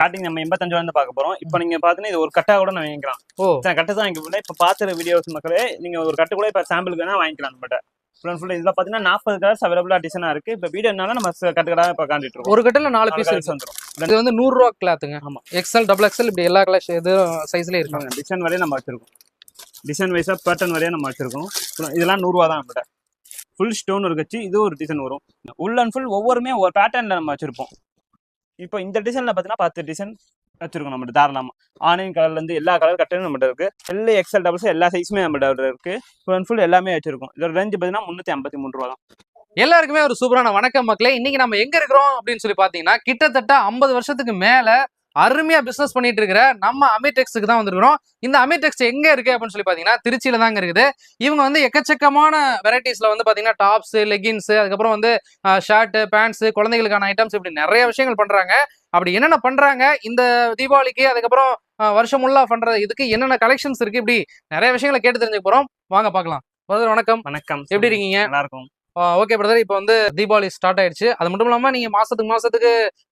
Starting நம்ம எண்பத்தஞ்சு வந்து பார்க்க போறோம். இப்போ நீங்க பாத்தீங்கன்னா இது ஒரு கட்டா கூட நான் வாங்கிக்கலாம். ஓ. கட்டு தான் வாங்கி போல இப்போ பார்த்துற வீடியோஸ் மக்களே நீங்க ஒரு கட்டு கூட இப்போ சாம்பிளுக்கு வேணா வாங்கிக்கலாம் நம்மகிட்ட. ஃபுல் அண்ட் ஃபுல் இதுல பாத்தீங்கன்னா நாற்பது கலர்ஸ் அவைலபிளா டிசைனா இருக்கு. இப்போ வீடியோனால நம்ம கட்டு கடை இப்போ காண்டிட்டு இருக்கோம். ஒரு கட்டில நாலு பீஸ் வந்துரும். இது வந்து நூறு ரூபா கிளாத்துங்க ஆமா. எக்ஸ்எல் டபுள் எக்ஸ்எல் இப்படி எல்லா கலர் இது சைஸ்லயும் இருக்கு டிசைன் வரையும் நம்ம வச்சிருக்கோம். டிசைன் வைஸா பேட்டர்ன் வரையும் நம்ம வச்சிருக்கோம். இதெல்லாம் நூறுரூவா தான் நம்மகிட்ட. ஃபுல் ஸ்டோன் இருக்கச்சு இது ஒரு டிசைன் வரும். ஃபுல் அண்ட் ஃபுல் ஒவ்வொருமே ஒரு பேட்டர்ன்ல நம்ம வச்சிருப்போம். இப்போ இந்த டிசைன்ல பார்த்தீங்கன்னா பத்து டிசைன் வச்சிருக்கோம் நம்மகிட்ட தாராளமா. ஆனியன் கலர்ல இருந்து எல்லா கலர் கட்டணும் நம்மகிட்ட இருக்கு. எல்லா எக்ஸல் டபுள்ஸ் எல்லா சைஸுமே நம்மகிட்ட இருக்கு. ஃபுல் அண்ட் ஃபுல் எல்லாமே வச்சிருக்கோம். இதோட ரேஞ்ச் பார்த்தீங்கன்னா முந்நூற்றி ஐம்பத்தி மூணு ரூபா தான். எல்லாருக்குமே ஒரு சூப்பரான வணக்கம் மக்களே. இன்னைக்கு நம்ம எங்க இருக்கிறோம் அப்படின்னு சொல்லி பாத்தீங்கன்னா கிட்டத்தட்ட ஐம்பது வருஷத்துக்கு மேல அருமையா பிசினஸ் பண்ணிட்டு இருக்கிற நம்ம அமிடெக்ஸுக்கு தான் வந்திருக்கிறோம். இந்த அமிடெக்ஸ் எங்க இருக்கு அப்படின்னு சொல்லி பாத்தீங்கன்னா திருச்சியில தாங்க இருக்குது. இவங்க வந்து எக்கச்சக்கமான வெரைட்டிஸ்ல வந்து பாத்தீங்கன்னா டாப்ஸ் லெகின்ஸ் அதுக்கப்புறம் வந்து ஷர்ட் பேண்ட்ஸ் குழந்தைகளுக்கான ஐட்டம்ஸ் இப்படி நிறைய விஷயங்கள் பண்றாங்க. அப்படி என்னென்ன பண்றாங்க? இந்த தீபாவளிக்கு அதுக்கப்புறம் வருஷம் முல்லா பண்ற இதுக்கு என்னென்ன கலெக்ஷன்ஸ் இருக்கு? இப்படி நிறைய விஷயங்களை கேட்டு தெரிஞ்சுக்க போறோம். வாங்க பார்க்கலாம். brother, வணக்கம். வணக்கம். எப்படி இருக்கீங்க? நல்லா இருக்கும். ஓகே பிரதர் இப்போ வந்து தீபாவளி ஸ்டார்ட் ஆயிடுச்சு. அது மட்டும் இல்லாம நீங்க மாசத்துக்கு மாசத்துக்கு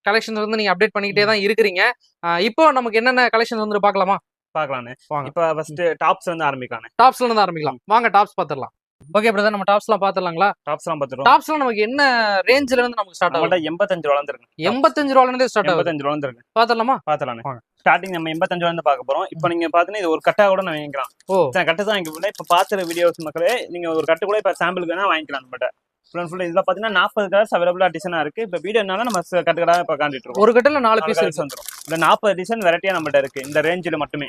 கலெக்ஷன்ஸ் வந்து நீங்க அப்டேட் பண்ணிக்கிட்டே தான் இருக்கிறீங்க. இப்போ நமக்கு என்னென்ன கலெக்ஷன் வந்து பார்க்கலாமா? பார்க்கலான்னு வாங்க. இப்போ ஃபர்ஸ்ட் டாப்ஸ் வந்து ஆரம்பிக்கலான்னு டாப்ஸ்ல இருந்து ஆரம்பிக்கலாம். வாங்க டாப்ஸ் பாத்துடலாம் ஓகே பிரதர் நம்ம டாப்ஸ்லாம் பாத்துடலாங்களா டாப்ஸ்லாம் பார்த்துருவோம் டாப்ஸ்லாம் நமக்கு என்ன ரேஞ்சில இருந்து நமக்கு ஸ்டார்ட் ஆகும் எண்பத்தஞ்சு ரூபா இருக்கு. எண்பத்தஞ்சு ரூபால இருந்தே ஸ்டார்ட் ஆகுது. எண்பத்தஞ்சு ரூபா இருக்கு. பாத்துடலாமா வாங்க. ஸ்டார்டிங் நம்ம எண்பத்தஞ்சு வந்து பார்க்க போறோம். இப்போ நீங்க பாத்தீங்கன்னா இது ஒரு கட்டா கூட நான் வாங்கிக்கலாம். ஓ. கட்டு தான் வாங்கி போல இப்போ பார்த்துற வீடியோஸ் மக்களே நீங்க ஒரு கட்டு கூட இப்போ சாம்பிளுக்கு வேணா வாங்கிக்கலாம் நம்மகிட்ட ஃபுல் அண்ட் ஃபுல் இதுல பாத்தீங்கன்னா நாற்பது கலர்ஸ் அவைலபிளா டிசைனா இருக்கு. இப்போ வீடியோனால நம்ம ச- கட்டு கடை இப்போ காண்டிட்டு இருக்கோம். ஒரு கட்டில நாலு பீஸ் வந்துரும். இந்த நாற்பது டிசைன் வெரைட்டியா நம்மகிட்ட இருக்கு. இந்த ரேஞ்சில் மட்டுமே.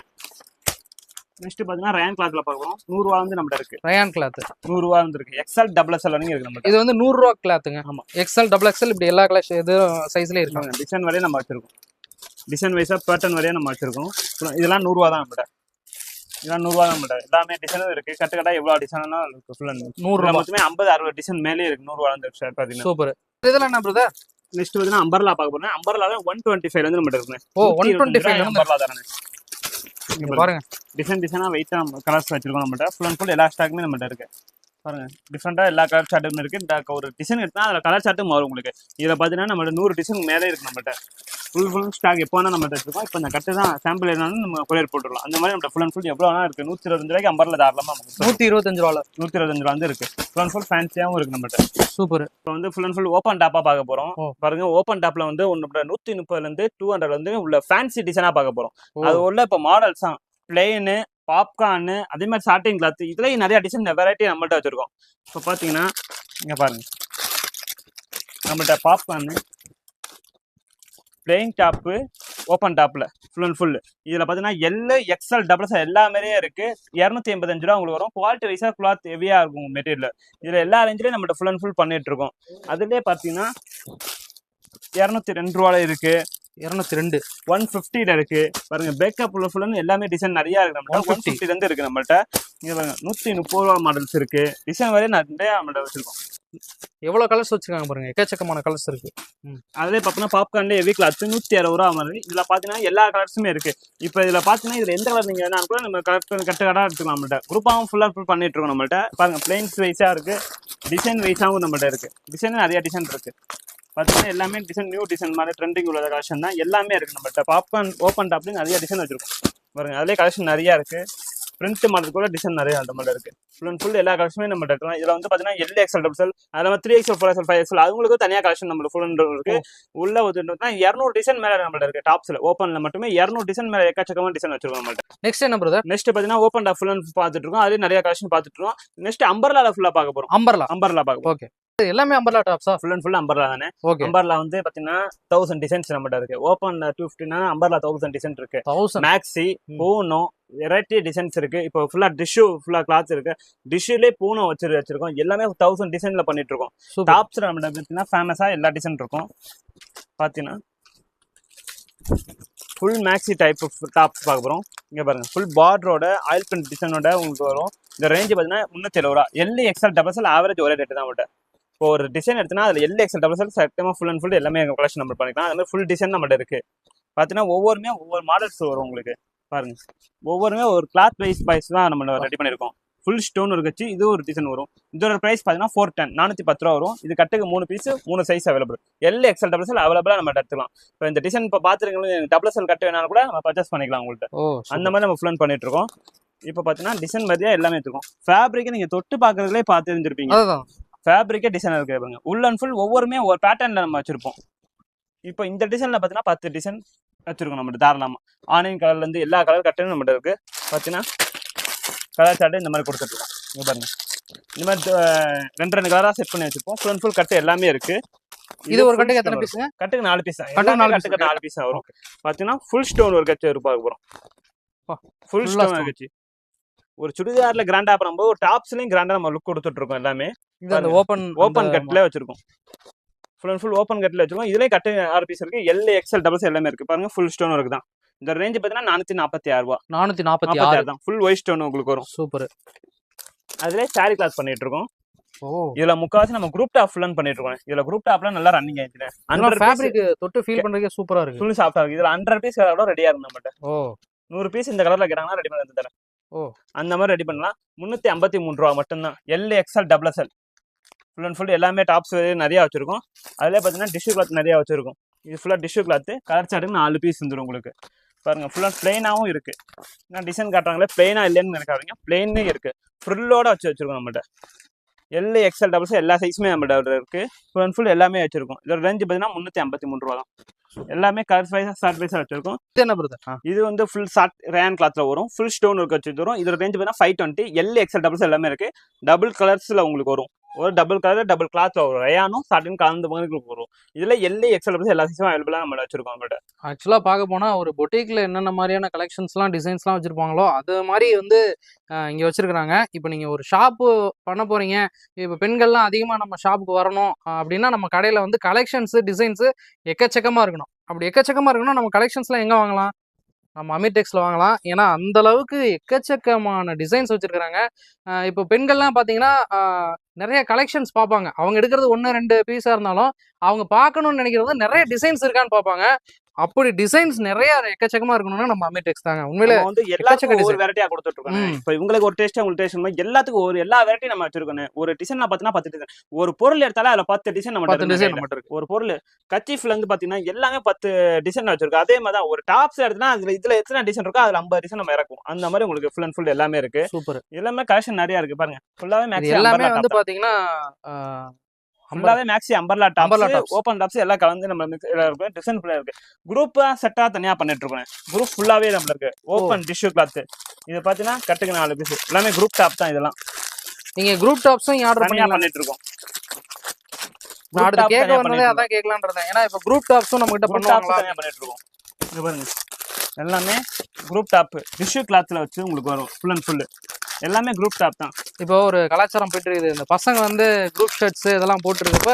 நெக்ஸ்ட் பாத்தீங்கன்னா ரேன் கிளாத்ல பார்க்குறோம் நூறுரூவா வந்து நம்மகிட்ட இருக்கு. ரயான் கிளாத் நூறுரூவா வந்து இருக்கு எக்ஸல் டபுள் எக்ஸல் வரைக்கும் இருக்கு நம்மகிட்ட. இது வந்து நூறு ரூபா கிளாத்துங்க ஆமா. எக்ஸ்எல் டபுள் எக்ஸ்எல் இப்படி எல்லா கலர் இது சைஸ்லயும் இருக்கு டிசைன் வரையும் நம்ம வச்சிருக்கோம். டிசைன் வைஸா பேட்டர்ன் வரையும் நம்ம வச்சிருக்கோம். இதெல்லாம் நூறுரூவா தான் நம்மகிட்ட. இதெல்லாம் நூறுரூவா தான் நம்மகிட்ட. எல்லாமே டிசைனும் இருக்கு. கட்டு கடை எவ்வளவு டிசைனா இருக்கு. ஃபுல் அண்ட் நூறு இதுல ரூபா மொத்தமே ஐம்பது அறுபது டிசைன் மேலே இருக்கு. நூறுரூவா வந்து ஷர்ட் பாத்தீங்கன்னா சூப்பர் இதெல்லாம் என்ன பிரதர் நெக்ஸ்ட் வந்து அம்பர்லா பார்க்க போறேன். அம்பர்லால ஒன் டுவெண்ட்டி ஃபைவ் வந்து நம்மகிட்ட இருக்கு O one twenty five umbrella தானே பாருங்க. டிசைன் டிசைனா வெயிட்டா கலர்ஸ் வச்சிருக்கோம் நம்மகிட்ட ஃபுல் அண்ட் ஃபுல் எல்லா ஸ்டாக்குமே நம்மகிட்ட இருக்கு. பாருங்க. டிஃப்ரெண்டா எல்லா கலர் சார்ட்டும் இருக்கு. இந்த ஒரு டிசைன் எடுத்தா அதுல கலர் சார்ட்டும் மாறும் உங்களுக்கு. இதுல பாத்தீங்கன்னா நம்மளோட நூறு டிசைன் மேலே இருக்கு நம்மகிட்ட ஃபுல் ஃபுல் ஸ்டாக் எப்போ வேணா நம்மகிட்ட இருக்கோம் இப்போ இந்த கட்டு தான் சாம்பிள் என்னன்னு நம்ம கொரியர் போட்டுடலாம். அந்த மாதிரி நம்ம ஃபுல் அண்ட் ஃபுல் எவ்வளோ வேணா இருக்கு. நூத்தி இருபத்தஞ்சு ரூபாய்க்கு அம்பர்ல தாராளமா நமக்கு நூத்தி இருபத்தஞ்சு ரூபால? நூத்தி இருபத்தஞ்சு ரூபா வந்து இருக்கு. ஃபுல் அண்ட் ஃபுல் ஃபேன்சியாவும் இருக்கு நம்மகிட்ட. சூப்பர். இப்போ வந்து ஃபுல் அண்ட் ஃபுல் ஓப்பன் டாப்பா பார்க்க போறோம். ஓ. பாருங்க ஓப்பன் டாப்ல வந்து ஒன்று நூத்தி முப்பதுல இருந்து டூ ஹண்ட்ரட் வந்து உள்ள ஃபேன்சி டிசைனா பார்க்க போறோம். ஓ. அது உள்ள இப்போ மாடல்ஸ் தான். பிளெயின் பாப்கார்னு அதே மாதிரி ஷார்ட்டிங் கிளாத் இதுலயும் நிறைய டிசைன் வெரைட்டி நம்மள்ட்ட வச்சிருக்கோம். இப்போ பாத்தீங்கன்னா இங்க பாருங்க. நம்மள்ட்ட பாப்கார்னு பிளெயின் டாப்பு ஓப்பன் டாப்ல ஃபுல் அண்ட் ஃபுல் இதுல பாத்தீங்கன்னா எல்லு எக்ஸல் டபுள் எல்லா மாதிரியே இருக்கு. இரநூத்தி எண்பத்தஞ்சு ரூபா உங்களுக்கு வரும். குவாலிட்டி வைஸா கிளாத் ஹெவியா இருக்கும் மெட்டீரியல் இதுல எல்லா ரேஞ்சிலையும் நம்மள்ட்ட ஃபுல் அண்ட் ஃபுல் பண்ணிட்டு இருக்கோம். அதுலயே பாத்தீங்கன்னா இரநூத்தி ரெண்டு ரூபால இருக்கு. இருநூத்தி ரெண்டு. ஒன் ஃபிஃப்டில இருக்கு. பாருங்க பேக்கப் உள்ள ஃபுல்லு எல்லாமே டிசைன் நிறைய இருக்கு நம்மள்ட்ட ஒன் 150 ஃபிஃப்டில இருந்து இருக்கு நம்மள்ட்ட இங்க பாருங்க நூத்தி முப்பது ரூபா மாடல்ஸ் இருக்கு. டிசைன் வரையும் நிறைய நம்மள்ட்ட வச்சிருக்கோம். எவ்வளோ கலர்ஸ் வச்சுருக்காங்க பாருங்க எக்கச்சக்கமான கலர்ஸ் இருக்கு. அதிலே பார்த்தீங்கன்னா பாப்கார்ன் எவ்வளோ கிளாத் நூற்றி அறுபது ரூபா மாதிரி இதில் பார்த்தீங்கன்னா எல்லா கலர்ஸுமே இருக்கு. இப்போ இதில் பார்த்தீங்கன்னா இதில் எந்த கலர் நீங்கள் வேணா கூட நம்ம கரெக்ட் கட்டு எடுத்துக்கலாம் நம்மள்ட்ட. குரூப்பாகவும் ஃபுல்லாக ஃபுல் பண்ணிட்டு இருக்கோம் நம்மள்ட்ட. பாருங்க பிளைன்ஸ் வைஸாக இருக்கு. டிசைன் வைஸாகவும் நம்மள்ட்ட இருக்கு. டிசைன் நிறைய டிசைன் இருக்கு. பார்த்தீங்கன்னா எல்லாமே டிசைன் நியூ டிசைன் மாதிரி ட்ரெண்டிங் உள்ள கலெக்ஷன் தான். எல்லாமே இருக்கு நம்மள்ட்ட. பாப்கார்ன் ஓப்பன் டாப்லேயும் நிறைய டிசைன் வச்சிருக்கோம். பாருங்க அதிலே கலெக்ஷன் நிறையா இருக்குது பிரிண்ட் மாடல் கூட டிசைன் நிறைய நம்மள்ட்ட இருக்கு. ஃபுல் அண்ட் ஃபுல் எல்லா கலெக்ஷனுமே நம்மள்ட்ட இருக்கலாம் இதுல வந்து பாத்தீங்கன்னா எல் எக்ஸல் டபுள் அதில் three XL four XL five XL அவங்களுக்கு தனியாக கலெக்ஷன் நம்மளுக்கு ஃபுல் அண்ட் இருக்கு. உள்ள ஒரு இரநூறு டிசைன் மேல நம்மள்ட்ட இருக்கு டாப்ஸ்ல ஓப்பன்ல மட்டுமே இரநூறு டிசைன் மேல எக்கச்சக்கமான டிசைன் வச்சிருக்கோம் நம்மள்ட்ட. நெக்ஸ்ட் என்ன பிரதர் நெக்ஸ்ட் பாத்தீங்கன்னா ஓப்பன் டாப் ஃபுல் அண்ட் பார்த்துட்டு இருக்கோம். அதுலேயே நிறைய கலெக்ஷன் பார்த்துட்டு இருக்கோம். நெக்ஸ்ட் அம்பர்லால ஃபுல்லா பார்க்க போறோம். அம்பர்லா அம்பர்லா பார்க்க ஓகே எல்லாமே அம்பர்லா டாப்ஸா ஃபுல் அண்ட் ஃபுல் அம்பர்லா தானே? ஓகே அம்பர்லா வந்து பாத்தீங்கன்னா தௌசண்ட் டிசைன்ஸ் நம்மகிட்ட இருக்கு. ஓப்பன் டூ ஃபிஃப்டினா அம்பர்லா தௌசண்ட் டிசைன் இருக்கு. தௌசண்ட் மேக்ஸி பூனோ வெரைட்டி டிசைன்ஸ் இருக்கு. இப்போ ஃபுல்லா டிஷ்யூ ஃபுல்லா கிளாத்ஸ் இருக்கு. டிஷ்யூலே பூனோ வச்சு வச்சிருக்கோம். எல்லாமே தௌசண்ட் டிசைன்ல பண்ணிட்டு இருக்கோம். டாப்ஸ் நம்மகிட்ட பார்த்தீங்கன்னா ஃபேமஸா எல்லா டிசைன் இருக்கும். பாத்தீங்கன்னா ஃபுல் மேக்ஸி டைப் டாப்ஸ் பார்க்க போறோம். இங்க பாருங்க. ஃபுல் பார்டரோட ஆயில் பிரிண்ட் டிசைனோட உங்களுக்கு வரும். இந்த ரேஞ்ச் பார்த்தீங்கன்னா முந்நூற்றி எழுபது ரூபா எல் எக்ஸல் டபுள் ஆவரேஜ் ஒரே ரேட்டு தான் நம்மகிட்ட இப்போ ஒரு டிசைன் எடுத்தனா அதில் எல் எக்ஸல் டபுள் சட்டமாக ஃபுல் அண்ட் ஃபுல் எல்லாமே கலெக்ஷன் நம்ம பண்ணிக்கலாம். அது மாதிரி ஃபுல் டிசைன் நம்மகிட்ட இருக்கு. பார்த்தீங்கன்னா ஒவ்வொருமே ஒவ்வொரு மாடல்ஸ் வரும் உங்களுக்கு. பாருங்க. ஒவ்வொருமே ஒரு கிளாத் வைஸ் வைஸ் தான் நம்ம ரெடி பண்ணியிருக்கோம். ஃபுல் ஸ்டோன் ஒர்க் வச்சு இது ஒரு டிசைன் வரும். இதோட பிரைஸ் பார்த்தீங்கன்னா ஃபோர் டென் நானூற்றி பத்து ரூபா வரும். இது கட்டுக்கு மூணு பீஸ் மூணு size available L XL double XL அவைலபிளாக நம்ம எடுத்துக்கலாம். இப்போ இந்த டிசைன் இப்போ பார்த்துருக்கீங்க டபுள் எக்ஸல் கட்டு வேணாலும் கூட நம்ம பர்ச்சேஸ் பண்ணிக்கலாம் உங்கள்கிட்ட அந்த மாதிரி நம்ம ஃபுல்லன் பண்ணிட்டு இருக்கோம். இப்போ பார்த்தீங்கன்னா டிசைன் மாதிரியா எல்லாமே இருக்கும் ஃபேப்ரிக்கை நீங்கள் தொட்டு பார்க்கறதுலே பார்த்து தெரிஞ்சிருப்பீங்க. ஃபேப்ரிக்கே டிசைன் இருக்கு பாருங்க. உள் அண்ட் ஃபுல் ஒவ்வொருமே ஒரு பேட்டர்னில் நம்ம வச்சிருப்போம். இப்போ இந்த டிசைனில் பார்த்தீங்கன்னா பத்து டிசைன் வச்சிருக்கோம் நம்மகிட்ட தாராளமாக ஆனியன் கலர்லேருந்து எல்லா கலர் கட்டணும் நம்மகிட்ட இருக்கு. பார்த்தீங்கன்னா கலர் சார்ட்டு இந்த மாதிரி கொடுத்துருக்கோம் இங்க பாருங்க. இந்த மாதிரி ரெண்டு ரெண்டு கலராக செட் பண்ணி வச்சிருப்போம். ஃபுல் அண்ட் ஃபுல் கட்டு எல்லாமே இருக்கு. இது ஒரு கட்டுக்கு எத்தனை. பீஸுங்க கட்டுக்கு நாலு பீஸ் கட்டுக்கு நாலு கட்டுக்கு நாலு பீஸ் வரும். பார்த்தீங்கன்னா ஃபுல் ஸ்டோன் ஒரு கட்சி போகிறோம் அப்பா, ஃபுல் ஸ்டோன். கட்சி. ஒரு சுடிதார்ல கிராண்டா பண்ணும்போது ஒரு டாப்ஸ்லயும் கிராண்டா நம்ம லுக் கொடுத்துட்டு இருக்கோம் எல்லாமே. இது அந்த ஓபன் ஓப்பன் கட்ல வச்சிருக்கோம். ஃபுல் அண்ட் ஃபுல் ஓப்பன் கட்ல வச்சிருக்கோம். இதுலயே கட்டு ஆறு பீஸ் இருக்கு. எல் எக்ஸ்எல் டபுள்ஸ் எல்லாமே இருக்கு. பாருங்க ஃபுல் ஸ்டோன் இருக்கு தான். இந்த ரேஞ்ச் பார்த்தீங்கன்னா நானூத்தி நாற்பத்தி ஆறு ரூபா. நானூத்தி நாற்பத்தி ஆறு. தான். ஃபுல் ஒயிட் ஸ்டோன் உங்களுக்கு வரும். சூப்பர். அதுல சாரி கிளாஸ் பண்ணிட்டு இருக்கோம் இதுல முக்காவாசி நம்ம குரூப் டாப் ஃபுல்லன் பண்ணிட்டு இருக்கோம் இதுல குரூப் டாப்ல நல்லா ரன்னிங் ஆயிடுச்சு ஹண்ட்ரட் ஃபேப்ரிக் தொட்டு ஃபீல் பண்றதுக்கே சூப்பரா இருக்கு. ஃபுல் சாஃப்டா இருக்கு. இதுல ஹண்ட்ரட் பீஸ் கலரோட ரெடியா இருக்கு நம்மகிட்ட. ஓ. நூறு பீஸ் இந்த கலர்ல கேட்டாங்கன்னா ரெடி பண்ணி தரேன் ஓ. அந்த மாதிரி ரெடி பண்ணலாம். முந்நூற்றி ஐம்பத்தி மூணு ரூபா மட்டும்தான். L XL double XL full and full எல்லாமே டாப்ஸ் நிறையா வச்சுருக்கோம். அதில் பார்த்தீங்கன்னா டிஷ்யூ கிளாத் நிறையா வச்சுருக்கும். இது ஃபுல்லாக டிஷ்யூ கிளாத்து கலர் சாட்டுக்கு நாலு பீஸ் இருந்துடும் உங்களுக்கு. பாருங்கள் ஃபுல்லாக பிளெயினாகவும் இருக்குது நான் டிசைன் காட்டுறாங்களே? பிளெயினா இல்லைன்னு நினைக்காதீங்க. பிளெயினே இருக்குது ஃப்ரில்லோட வச்சு வச்சுருக்கோம் நம்மகிட்ட எல் எக்ஸ்எல் டபுள்ஸ் எல்லா சைஸுமே நம்மகிட்ட இருக்குது ஃபுல் அண்ட் ஃபுல் எல்லாமே வச்சுருக்கோம். இதோட ரேஞ்சு பார்த்தீங்கன்னா முந்நூற்றி ஐம்பத்தி மூணு ரூபா தான். எல்லாமே கலர் வைஸாக ஷார்ட் வைஸாக வச்சிருக்கோம். என்ன பிரதர் இது வந்து ஃபுல் ஷார்ட் ரேன் கிளாத்ல வரும். ஃபுல் ஸ்டோன் ஒர்க் வச்சு வரும் இதோட ரேஞ்ச் பார்த்தீங்கன்னா five twenty L XL doubles எல்லாமே இருக்கு. டபுள் கலர்ஸ்ல உங்களுக்கு வரும். ஒரு டபுள் கலர் டபுள் கிளாத்ல வரும். ரயானும் சாட்டின் கலந்த மாதிரி வரும். இதுல எல்லா எக்ஸல் எல்லா சைஸும் அவைலபிளா நம்ம வச்சிருக்கோம் நம்மகிட்ட ஆக்சுவலா பார்க்க போனா ஒரு பொட்டிக்ல என்னென்ன மாதிரியான கலெக்ஷன்ஸ்லாம் டிசைன்ஸ்லாம் வச்சிருப்பாங்களோ அது மாதிரி வந்து இங்க வச்சிருக்காங்க இப்போ நீங்க ஒரு ஷாப்பு பண்ண போறீங்க. இப்போ பெண்கள்லாம் அதிகமா நம்ம ஷாப்புக்கு வரணும் அப்படின்னா நம்ம கடையில வந்து கலெக்ஷன்ஸ் டிசைன்ஸ் எக்கச்சக்கமா இருக்கணும். அப்படி எக்கச்சக்கமா இருக்கணும் நம்ம கலெக்ஷன்ஸ்லாம் எங்க வாங்கலாம்? நம்ம அமிடெக்ஸ்ல வாங்கலாம். ஏன்னா அந்த அளவுக்கு எக்கச்சக்கமான டிசைன்ஸ் வச்சுருக்கிறாங்க. இப்போ பெண்கள்லாம் பாத்தீங்கன்னா நிறைய கலெக்ஷன்ஸ் பார்ப்பாங்க அவங்க எடுக்கிறது ஒன்று ரெண்டு பீஸா இருந்தாலும் அவங்க பார்க்கணும்னு நினைக்கிறது நிறைய டிசைன்ஸ் இருக்கான்னு பார்ப்பாங்க அப்படி டிசைன்ஸ் நிறைய எக்கச்சக்கமா இருக்கணும்னா நம்ம அமிடெக்ஸ் தாங்க. உண்மையிலே நம்ம வந்து எல்லாத்துக்கும் ஒரு. வெரைட்டியா கொடுத்துட்டு இருக்கோம். இப்போ இவங்களுக்கு ஒரு டேஸ்ட் உங்களுக்கு டேஸ்ட் எல்லாத்துக்கும் ஒரு எல்லா வெரைட்டி நம்ம வச்சிருக்கோம். ஒரு டிசைன் பார்த்தீங்கன்னா பத்து டிசைன் ஒரு பொருள் எடுத்தாலே அதுல பத்து டிசைன் நம்ம பத்து டிசைன் நம்மகிட்ட இருக்கு ஒரு பொருள். கச்சிஃப்ல இருந்து பாத்தீங்கன்னா எல்லாமே பத்து டிசைன் வச்சிருக்கோம். அதே மாதிரி ஒரு டாப்ஸ் எடுத்தா அதுல இதுல எத்தனை டிசைன் இருக்கோ அதுல ஐம்பது டிசைன் நம்ம இறக்கும் அந்த மாதிரி உங்களுக்கு ஃபுல் அண்ட் ஃபுல் எல்லாமே இருக்கு. சூப்பர். எல்லாமே கலெக்ஷன் நிறைய இருக்கு. பாருங்க. ஃபுல்லாவே எல்லாமே வந்து பாத்தீங்கன்னா ஃபுல்லாவே maxi umbrella tops. Open tops எல்லாம் கலந்து நம்ம mix- இதுல இருக்கு டிசைன் ஃபுல்லா இருக்கு. குரூப்பா செட்டா தனியா பண்ணிட்டு இருக்கோம். குரூப் ஃபுல்லாவே நம்ம இருக்கு. ஓப்பன் டிஷ்யூ கிளாத் இது பாத்தீங்கன்னா கட்டுக்கு நாலு பீஸ் எல்லாமே குரூப் டாப் தான் இதெல்லாம். நீங்க குரூப் டாப்ஸும் ஆர்டர் பண்ணிக்கலாம். பண்ணிட்டு இருக்கோம். நான் கேட்க வந்ததே அதான் கேட்கலான்றேன் ஏன்னா இப்போ குரூப் டாப்ஸும் நம்ம கிட்ட குரூப் டாப் தனியா பண்ணிட்டு இருக்கோம். இங்க பாருங்க. எல்லாமே குரூப் டாப் டிஷ்யூ கிளாத்ல வச்சு உங்களுக்கு வரும். ஃபுல் அண்ட் ஃபுல் எல்லாமே குரூப் டாப் தான். இப்போ ஒரு கலாச்சாரம் போயிட்டு இருக்குது. இந்த பசங்க வந்து குரூப் ஷர்ட்ஸ் இதெல்லாம் போட்டுருக்கப்ப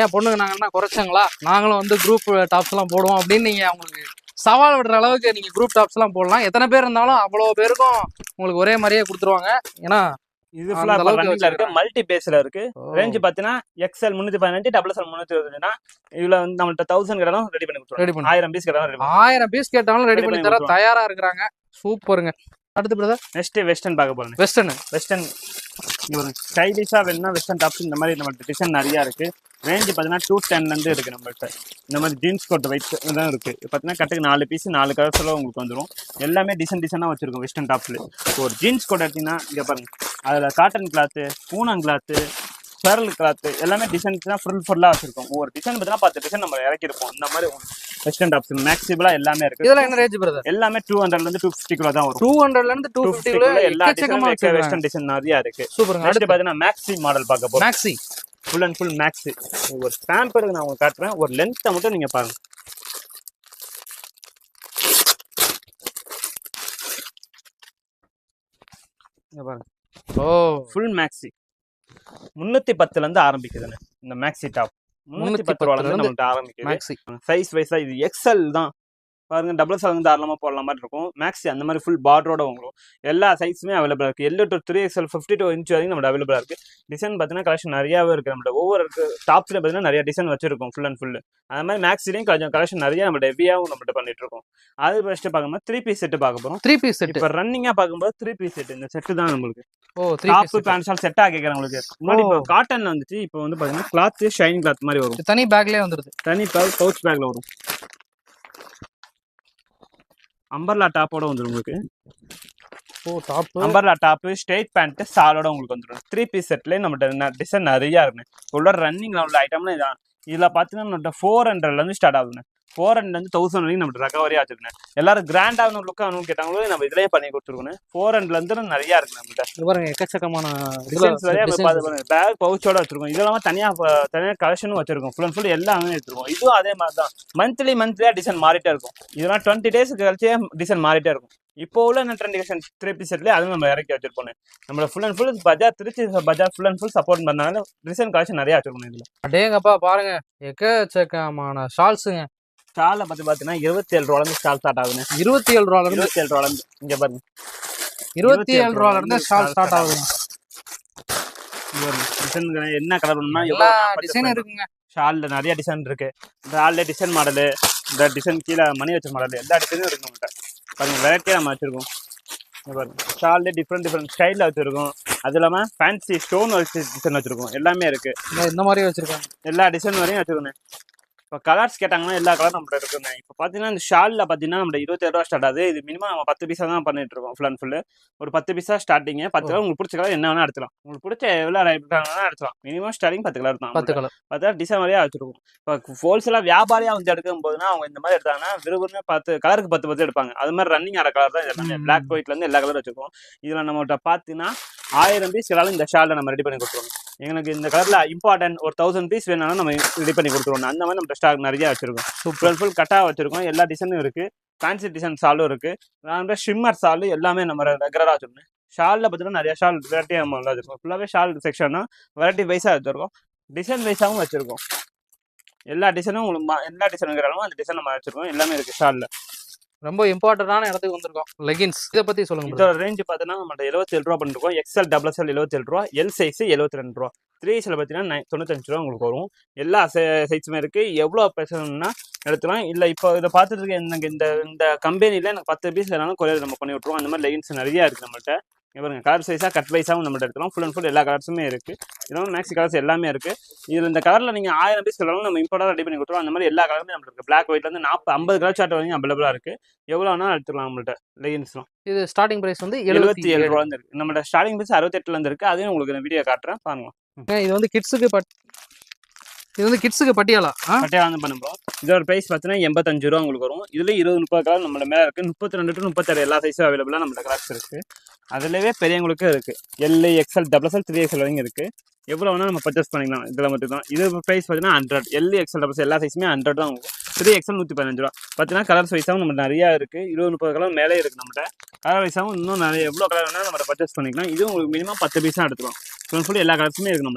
ஏன் பொண்ணுங்க நாங்க என்ன குறைச்சங்களா? நாங்களும் வந்து குரூப் டாப்ஸ் எல்லாம் போடுவோம் அப்படின்னு நீங்க அவங்களுக்கு சவால் விடுற அளவுக்கு நீங்க குரூப் டாப்ஸ் எல்லாம் போடலாம். எத்தனை பேர் இருந்தாலும் அவ்வளவு பேருக்கும் உங்களுக்கு ஒரே மாதிரியே கொடுத்துருவாங்க. ஏன்னா இது அந்த ஃபுல்லா அளவுக்கு ரன்னிங்ல இருக்கு. மல்டி பேஸ்ல இருக்கு. ரேஞ்ச் பாத்தீங்கன்னா எக்ஸ்எல் முன்னூத்தி பதினஞ்சு டபுள் எக்ஸ்எல் முன்னூத்தி இருபதுனா இதுல வந்து நம்மள்ட்ட தௌசண்ட் கிராம் ரெடி பண்ணி கொடுத்துருவோம் ரெடி பண்ணி ஆயிரம் பீஸ் ரெடி பண்ணி ஆயிரம் பீஸ் கேட்டாலும் ரெடி பண்ணி தர கொடுத்துருவாங்க. தயாரா இருக்கிறாங்க. சூப்பருங்க. அடுத்து பிரதர் நெக்ஸ்ட் வெஸ்டர்ன் பார்க்க போறேன். வெஸ்டர்னு வெஸ்டர்ன் பாருங்க. ஸ்டைலிஷா வேணும்னா வெஸ்டர்ன் டாப்ஸ் இந்த மாதிரி நம்மள்ட்ட டிசைன் நிறைய இருக்கு. ரேஞ்ச் பாத்தீங்கன்னா டூ டென்ல இருந்து இருக்கு நம்மள்ட்ட. இந்த மாதிரி ஜீன்ஸ் கோட் வைட் தான் இருக்கு. இது பாத்தீங்கன்னா கட்டுக்கு நாலு பீஸ் நாலு கலர்ஸ்ல உங்களுக்கு வந்துரும். எல்லாமே டிசைன் டிசைனா வச்சிருக்கோம் வெஸ்டர்ன் டாப்ஸ்ல ஒரு ஜீன்ஸ் கோட் எடுத்தீங்கன்னா இங்க பாருங்க. அதுல காட்டன் கிளாத்து பூனம் கிளாத்து பெரல் கிளாத்து எல்லாமே டிசைன் ஃபுல் ஃபுல்லா வச்சிருக்கோம். ஒவ்வொரு டிசைன் பார்த்தீங்கன்னா பத்து டிசைன் நம்ம இறக்கிருப்போம். இந்த மாதிரி வெஸ்டர்ன் டாப்ஸ் மேக்ஸிபிளா எல்லாமே இருக்கு. இதெல்லாம் என்ன ரேஞ்ச் பிரதர் எல்லாமே டூ ஹண்ட்ரட்ல இருந்து டூ ஃபிஃப்டி கிலோ தான் வரும். டூ ஹண்ட்ரட்ல இருந்து டூ ஃபிஃப்டிக்குள்ள எல்லா டிசைனும் வெஸ்டர்ன் டிசைன் நிறைய இருக்கு. சூப்பருங்க அடுத்து பாத்தீங்கன்னா மேக்ஸி மாடல் பார்க்க போறோம். Maxi full and full maxi ஒரு ஸ்டாம்பருக்கு நான் உங்களுக்கு காட்டுறேன். ஒரு லென்த்தை மட்டும் நீங்க பாருங்க. பாருங்க. ஓ. ஃபுல் மேக்ஸி முன்னூத்தி பத்துல இருந்து ஆரம்பிக்குதுங்க இந்த மேக்ஸி டாப் முன்னூத்தி பத்து ரூபால இருந்து நம்மள்ட்ட ஆரம்பிக்குது. மேக்ஸி சைஸ் வைஸா இது எக்ஸல் தான். பாருங்க டபுள் சலங்கு தாராளமாக போடலாம் மாதிரி இருக்கும். மேக்ஸி அந்த மாதிரி ஃபுல் பார்டரோட உங்களுக்கு எல்லா சைஸுமே அவைலபிளாக இருக்குது L to three XL fifty two inch வரைக்கும் நம்ம அவைலபிளாக இருக்குது டிசைன் பார்த்தீங்கன்னா கலெக்ஷன் நிறையாவே இருக்குது நம்ம ஒவ்வொரு டாப்ஸ்லேயும் பார்த்தீங்கன்னா நிறைய டிசைன் வச்சிருக்கோம் ஃபுல் அண்ட் ஃபுல் அது மாதிரி மேக்ஸிலையும் கொஞ்சம் கலெக்ஷன் நிறைய நம்ம ஹெவியாகவும் நம்மகிட்ட பண்ணிட்டு இருக்கோம். அது ஃபஸ்ட்டு பார்க்கும்போது த்ரீ பீஸ் செட்டு பார்க்க போகிறோம் த்ரீ பீஸ் செட் இப்போ ரன்னிங்காக பார்க்கும்போது த்ரீ பீஸ் செட் இந்த செட்டு தான் நம்மளுக்கு. ஓ டாப் பேண்ட் ஷால் செட்டாக கேட்குறவங்களுக்கு முன்னாடி இப்போ ஓ. காட்டன்ல வந்துச்சு. இப்போ வந்து பார்த்தீங்கன்னா கிளாத் ஷைன் கிளாத் மாதிரி வரும். தனி பேக்லயே வந்துருது. தனி பவுச் பேக்ல வரும். அம்பர்லா டாப்போட வந்துடும் உங்களுக்கு. ஓ top umbrella top straight pant சாலோட உங்களுக்கு வந்துடும் த்ரீ பீஸ் செட்லேயே நம்மகிட்ட டிசைன் நிறைய இருக்கு. உள்ள ரன்னிங்ல உள்ள ஐட்டம்லாம் இதான். இதுல பாத்தீங்கன்னா நம்மகிட்ட ஃபோர் ஹண்ட்ரட்ல இருந்து ஸ்டார்ட் ஆகுதுங்க. ஃபோர் ஹண்ட்ரட் இருந்து தௌசண்ட் வரைக்கும் நம்ம ரெக்கவரி ஆச்சுருக்கேன் எல்லாரும் கிராண்டான லுக் ஆகணும்னு கேட்டாங்களோ நம்ம இதுலயே பண்ணி கொடுத்துருக்கோம் ஃபோர் ஹண்ட்ரட்ல இருந்து நிறைய இருக்கு நம்மகிட்ட பாருங்க எக்கச்சக்கமான. பேக் பவுச்சோட வச்சிருக்கோம். இதெல்லாம் தனியா ப- தனியா கலெக்ஷனும் வச்சிருக்கோம். ஃபுல் அண்ட் ஃபுல் எல்லாமே வச்சிருக்கோம் இதுவும் அதே மாதிரி தான் மந்த்லி மந்த்லியா டிசைன் மாறிட்டே இருக்கும். இதெல்லாம் டுவெண்ட்டி டேஸ் கழிச்சே டிசைன் மாறிட்டே இருக்கும். இப்போ உள்ள இந்த ட்ரெண்ட் டிசைன் த்ரீ பீஸ் செட்லேயே அதுவும் நம்ம இறக்கி வச்சிருப்போம். நம்மள full and full Bazaar Trichy Bazaar full and full support பண்ணனால டிசைன் கலெக்ஷன் நிறைய வச்சிருக்கோம் இதுல. அடேங்கப்பா பாருங்க. எக்கச்சக்கமான ஷால்ஸுங்க ஸ்டாலில் பார்த்து பார்த்தீங்கன்னா இருபத்தி ஏழு ரூபாலேருந்து ஸ்டால் ஸ்டார்ட் ஆகுதுன்னு இருபத்தி ஏழு ரூபால இருந்து இருபத்தி ஏழு ரூபாலேருந்து இங்க பாருங்க. இருபத்தி ஏழு ரூபால இருந்து ஷால் ஸ்டார்ட் ஆகுது. டிசைன் என்ன கலர் வேணும்னா எல்லா எவ்வளோ டிசைன் இருக்குங்க. ஷால்ல நிறைய டிசைன் இருக்கு. ஷால்ல டிசைன் மாடலு இந்த டிசைன் கீழே மணி வச்ச மாடல் எல்லா டிசைனும் இருக்கு நம்மகிட்ட பாருங்க வெரைட்டியாக நம்ம வச்சிருக்கோம். பாருங்க ஷால்ல டிஃப்ரெண்ட் டிஃப்ரெண்ட் ஸ்டைலில் வச்சிருக்கோம். அது இல்லாமல் ஃபேன்சி ஸ்டோன் வச்சு டிசைன் வச்சிருக்கோம். எல்லாமே இருக்கு. இந்த- மாதிரி வச்சிருக்காங்க. எல்லா டிசைன் வரையும் வச்சிருக்கோம் இப்போ கலர்ஸ் கேட்டாங்கன்னா எல்லா கலரும் நம்மகிட்ட இருக்குங்க. இப்போ பார்த்தீங்கன்னா இந்த ஷாலில் பார்த்தீங்கன்னா நம்ம இருபத்தாயிரம் ரூபா ஸ்டார்ட் ஆகுது. இது மினிமம் நம்ம பத்து பீஸா தான் பண்ணிட்டு இருக்கோம் ஃபுல் அண்ட் ஃபுல்லு ஒரு பத்து பீஸா ஸ்டார்டிங் பத்து கலர் உங்களுக்கு பிடிச்ச கலர் என்ன வேணா எடுத்துலாம் உங்களுக்கு பிடிச்ச எவ்வளோ வேணா எடுத்துலாம் மினிமம் ஸ்டார்டிங் பத்து கலர் தான் பத்து கலர் பார்த்தா டிசைன் வரையா வச்சிருக்கோம். இப்போ ஹோல்சேலாக வியாபாரியாக வந்து எடுக்கும் போதுனா அவங்க இந்த மாதிரி எடுத்தாங்கன்னா விரும்புன்னு பத்து கலருக்கு பத்து பத்து எடுப்பாங்க. அது மாதிரி ரன்னிங் ஆகிற கலர் தான் எல்லாமே. பிளாக் ஒயிட்லேருந்து எல்லா கலரும் வச்சிருக்கோம். இதில் நம்மகிட்ட பார்த்தீங்கன்னா ஆயிரம் பீஸ் இந்த ஷாலில் நம்ம ரெடி பண்ணி கொடுத்துருவோம். எங்களுக்கு இந்த கலரில் இம்பார்ட்டன்ட் ஒரு தௌசண்ட் பீஸ் வேணாலும் நம்ம ரெடி பண்ணி கொடுத்துருவோம். அந்த மாதிரி நம்ம ஸ்டாக் நிறைய வச்சிருக்கோம். சூப்பர். ஃபுல் கட்டாக வச்சிருக்கோம். எல்லா டிசைனும் இருக்கு. ஃபேன்சி டிசைன் ஷாலும் இருக்கு. நான் ஷிம்மர் ஷாலு எல்லாமே நம்ம ரெகுலராக வச்சிருக்கோம். ஷாலில் பார்த்தீங்கன்னா நிறைய ஷால் வெரைட்டி நம்ம வச்சிருக்கோம். ஃபுல்லாகவே ஷால் செக்ஷன் தான் வெரைட்டி வைஸாக வச்சிருக்கோம். டிசைன் வைஸாகவும் வச்சிருக்கோம். எல்லா டிசைனும் உங்களுக்கு எல்லா டிசைன் இருக்கிறாலும் அந்த டிசைன் நம்ம வச்சிருக்கோம். எல்லாமே இருக்கு ஷாலில் ரொம்ப இம்பார்ட்டன்டான இடத்துக்கு வந்திருக்கோம். லெகின்ஸ் இதை பத்தி சொல்லுங்க இதோட ரேஞ்ச் பார்த்தீங்கன்னா நம்ம எழுபத்தி ஏழு ரூபா பண்ணிருக்கோம் எக்ஸ்எல் டபுள் எக்ஸ்எல் எழுபத்தி ஏழு ரூபா எல் சைஸ் எழுபத்தி ரெண்டு ரூபா த்ரீ எக்ஸ்எல் பார்த்தீங்கன்னா தொண்ணூத்தஞ்சு ரூபா உங்களுக்கு வரும். எல்லா சைஸுமே இருக்கு. எவ்வளோ பேசணும்னா எடுத்துலாம் இல்லை இப்போ இதை பார்த்துட்டு இருக்க எனக்கு இந்த இந்த கம்பெனியில் எனக்கு பத்து பீஸ் வேணாலும் கொரியர் நம்ம பண்ணி விட்ருவோம் அந்த மாதிரி லெகின்ஸ் நிறைய இருக்கு நம்மள்ட்ட. பாருங்க கலர் சைஸாக கட் வைஸாகவும் நம்மள்ட்ட எடுத்துலாம் ஃபுல் அண்ட் ஃபுல் எல்லா கலர்ஸுமே இருக்கு. இதெல்லாம் மேக்ஸி கலர்ஸ் எல்லாமே இருக்கு. இதில் இந்த கலரில் நீங்கள் ஆயிரம் பீஸ் வேணாலும் நம்ம இம்போர்ட்டாக ரெடி பண்ணி கொடுத்துருவோம் அந்த மாதிரி எல்லா கலருமே நம்மளுக்கு இருக்கு. பிளாக் ஒயிட்லேருந்து நாற்பது ஐம்பது கலர் சார்ட் வரைக்கும் அவைலபிளாக இருக்கு. எவ்வளோ வேணாலும் எடுத்துக்கலாம் நம்மள்ட்ட லெகின்ஸ்லாம் இது ஸ்டார்டிங் பிரைஸ் வந்து எழுபத்தி ஏழு ஏழு. ரூபா இருக்கு. நம்மளோட ஸ்டார்டிங் பிரைஸ் அறுபத்தெட்டுல இருந்து இருக்கு. அதையும் உங்களுக்கு இந்த வீடியோ காட்டுறேன். பாருங்க. இது வந்து கிட்ஸுக்கு பட் இது வந்து கிட்ஸுக்கு பட்டியாலா ஆ? பட்டையா வந்து பண்ணுறோம் இதோட பிரைஸ் பார்த்தீங்கன்னா எண்பத்தஞ்சு ரூபா உங்களுக்கு வரும். இதுல இருபது முப்பது கலர் நம்மள மேல இருக்கு. முப்பத்தி ரெண்டு டு முப்பத்தாறு எல்லா சைஸும் அவைலபிளாக நம்மளோட கலர்ஸ் இருக்கு. அதுலவே பெரியவங்களுக்கு இருக்கு. L XL double XL three XL வரைக்கும் இருக்கு. எவ்வளோ வேணால் நம்ம பர்ச்சேஸ் பண்ணிக்கலாம். இதில் மட்டும் தான் இது ப்ரைஸ் பார்த்தீங்கன்னா ஹண்ட்ரட் எல் எக்ஸ்எல் டபுள் எல்லா சைஸுமே ஹண்ட்ரட் தான் உங்களுக்கு த்ரீ எக்ஸ்எல் நூற்றி பதினஞ்சு ரூபா. பார்த்தீங்கன்னா கலர்ஸ் வைஸாகவும் நம்ம நிறையா இருக்குது இருபது முப்பது கலர் மேலே இருக்குது நம்மகிட்ட. கலர் வைஸாகவும் இன்னும் நிறைய எவ்வளோ கலர் வேணாலும் நம்ம பர்ச்சேஸ் பண்ணிக்கலாம். இது உங்களுக்கு மினிமம் பத்து பீஸாக தான் எடுத்துக்கலாம். ஃபுல் ஃபுல் எல்லா கலர்ஸுமே இருக்குது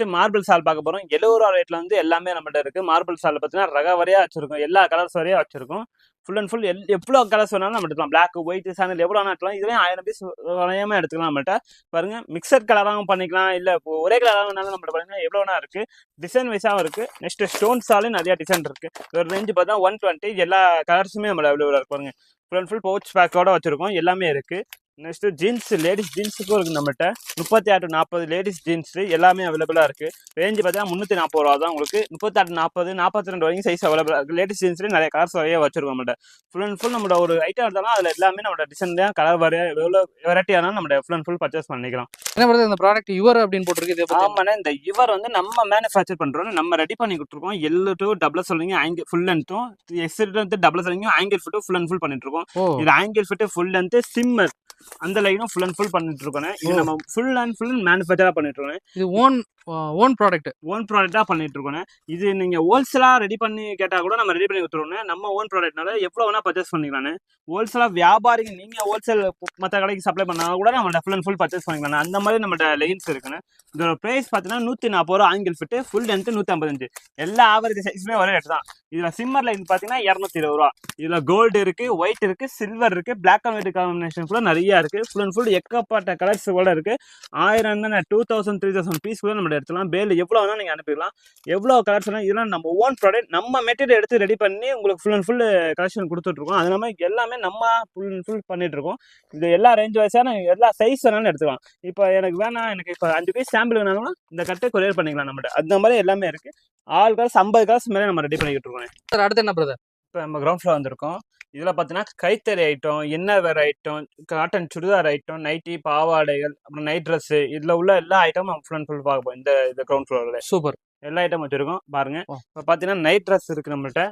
நெக்ஸ்ட் மார்பிள் சால் பார்க்க போகிறோம் எழுபது ரூபா ரேட்ல வந்து எல்லாமே நம்மள்ட்ட இருக்குது மார்பிள் சால் பார்த்தீங்கன்னா ரக வரையாக வச்சிருக்கும். எல்லா கலர்ஸ் வரையாக வச்சிருக்கும். ஃபுல் அண்ட் ஃபுல் எல் எவ்வளோ கலர்ஸ் வேணாலும் நம்ம எடுக்கலாம் பிளாக் ஒயிட் சேனல் எவ்வளோ வேணாலும் எடுக்கலாம் இதுலேயும் ஆயிரம் பீஸ் வரையாமல் எடுத்துக்கலாம் நம்மள்ட்ட. பாருங்க மிக்சர் கலராகவும் பண்ணிக்கலாம். இல்லை இப்போ ஒரே கலராக வேணாலும் நம்மள்ட்ட பார்த்தீங்கன்னா எவ்வளோ வேணா இருக்குது டிசைன் வைஸாகவும் இருக்குது நெக்ஸ்ட் ஸ்டோன் சாலையும் நிறையா டிசைன் இருக்குது ஒரு ரேஞ்சு பார்த்தா ஒன் டுவெண்ட்டி எல்லா கலர்ஸுமே நம்ம அவைலபிளாக இருக்கு பாருங்க. ஃபுல் அண்ட் ஃபுல் பவுச் பேக்கோட வச்சிருக்கோம். எல்லாமே இருக்குது நெக்ஸ்ட் ஜீன்ஸ் லேடிஸ் ஜீன்ஸுக்கும் இருக்குது நம்மகிட்ட முப்பத்தி ஆறு நாற்பது லேடிஸ் ஜீன்ஸ் எல்லாமே அவைலபிளாக இருக்குது ரேஞ்சு பார்த்தீங்கன்னா முந்நூற்றி நாற்பது ரூபா தான் உங்களுக்கு. முப்பத்தாறு நாற்பது நாற்பத்தி ரெண்டு வரைக்கும் சைஸ் அவைலபிளாக இருக்குது லேடிஸ் ஜீன்ஸ்லேயே நிறைய கலர்ஸ் வரைய வச்சிருக்கோம் நம்மகிட்ட ஃபுல் அண்ட் ஃபுல் நம்மளோட ஒரு ஐட்டம் எடுத்தாலும் அதில் எல்லாமே நம்மளோட டிசைன் தான் கலர் வரைய எவ்வளோ வெரைட்டி ஆனாலும் நம்ம ஃபுல் அண்ட் ஃபுல் பர்ச்சேஸ் பண்ணிக்கலாம். என்ன brother இந்த ப்ராடக்ட் யுவர் அப்படின்னு போட்டிருக்கு ஆமாண்ணே இந்த இவர் வந்து நம்ம மேனுஃபேக்சர் பண்றோம் நம்ம ரெடி பண்ணி கொடுத்துருக்கோம். எல்லு டு டபுள் சொல்லிங்க ஆங்கிள் ஃபுல் லென்த்தும் எக்ஸ்ட் வந்து டபுள் சொல்லிங்க ஆங்கிள் ஃபிட்டும் ஃபுல் அண்ட் ஃபுல் பண்ணிட்டு இருக்கோம். இது ankle fit full length shimmer அந்த லைனும் ஃபுல் அண்ட் ஃபுல் பண்ணிட்டு இருக்கோம் இது. நம்ம ஃபுல் அண்ட் ஃபுல் மேனுஃபேக்சரா பண்ணிட்டு இருக்கோம் இது ஓன் ஓன் ப்ராடக்ட் ஓன் ப்ராடக்டா பண்ணிட்டு இருக்கோம் இது நீங்க ஹோல்சேலா ரெடி பண்ணி கேட்டா கூட நம்ம ரெடி பண்ணி கொடுத்துருவோம். நம்ம ஓன் ப்ராடக்ட்னால எவ்வளவு வேணா பர்ச்சேஸ் பண்ணிக்கலாம். ஹோல்சேலா வியாபாரிங்க நீங்க ஹோல்சேல் மற்ற கடைக்கு சப்ளை பண்ணா கூட நம்ம ஃபுல் அண்ட் ஃபுல் பர்ச்சேஸ் பண்ணிக்கலாம். அந்த மாதிரி நம்மகிட்ட லைன்ஸ் இருக்குன்னு இதோட பிரைஸ் பார்த்தீங்கன்னா நூத்தி நாற்பது ரூபா ஆங்கிள் ஃபிட்டு ஃபுல் லென்த் நூத்தி ஐம்பத்தஞ்சு எல்லா ஆவரேஜ் சைஸுமே ஒரே ரேட் தான். இதுல சிம்மர் லைன் பாத்தீங்கன்னா இரநூத்தி இருபது ரூபா. இதுல கோல்டு இருக்கு ஒயிட் இருக்கு சில்வர் இருக்கு பிளாக் அண்ட் ஒயிட் காம்பினேஷன் கூட நிறைய இருக்கு. ஃபுல் அண்ட் ஃபுல் எக்கப்பட்ட கலர்ஸ் கூட இருக்கு. ஆயிரம் two thousand three thousand piece கூட நம்ம எடுத்துலாம் பேல் எவ்வளோ வேணா நீங்க அனுப்பிடலாம். எவ்வளோ கலர்ஸ் வேணா இதெல்லாம் நம்ம ஓன் ப்ராடக்ட் நம்ம மெட்டீரியல் எடுத்து ரெடி பண்ணி உங்களுக்கு ஃபுல் அண்ட் ஃபுல் கலெக்ஷன் கொடுத்துட்ருக்கோம் அது இல்லாமல் எல்லாமே நம்ம ஃபுல் அண்ட் ஃபுல் பண்ணிட்டு இருக்கோம். இது எல்லா ரேஞ்ச் வைஸான எல்லா சைஸ் வேணாலும் எடுத்துக்கலாம். இப்போ எனக்கு வேணாம் எனக்கு இப்போ அஞ்சு பீஸ் சாம்பிள் வேணாலும் இந்த கட்டை கொரியர் பண்ணிக்கலாம் நம்மகிட்ட. அந்த மாதிரி எல்லாமே இருக்கு. ஆல் கலர்ஸ் ஐம்பது கலர்ஸ் மேலே நம்ம ரெடி பண்ணிக்கிட்டு இருக்கோம். சார் அடுத்து என்ன பிரதர் இப்போ நம்ம கிரவுண்ட் ஃப்ளோர் வந்திருக்கோம். இதில் பார்த்தீங்கன்னா கைத்தறி item inner wear item cotton churidar item nighty பாவாடைகள் அப்புறம் நைட் ட்ரெஸ்ஸு இதில் உள்ள எல்லா ஐட்டமும் நம்ம ஃபுல் அண்ட் ஃபுல் பார்க்க இந்த இந்த கிரவுண்ட் ஃப்ளோரில் சூப்பர். எல்லா ஐட்டம் வச்சுருக்கோம். பாருங்க. ஓ. இப்போ பார்த்தீங்கன்னா நைட் ட்ரெஸ் இருக்குது நம்மள்ட்ட.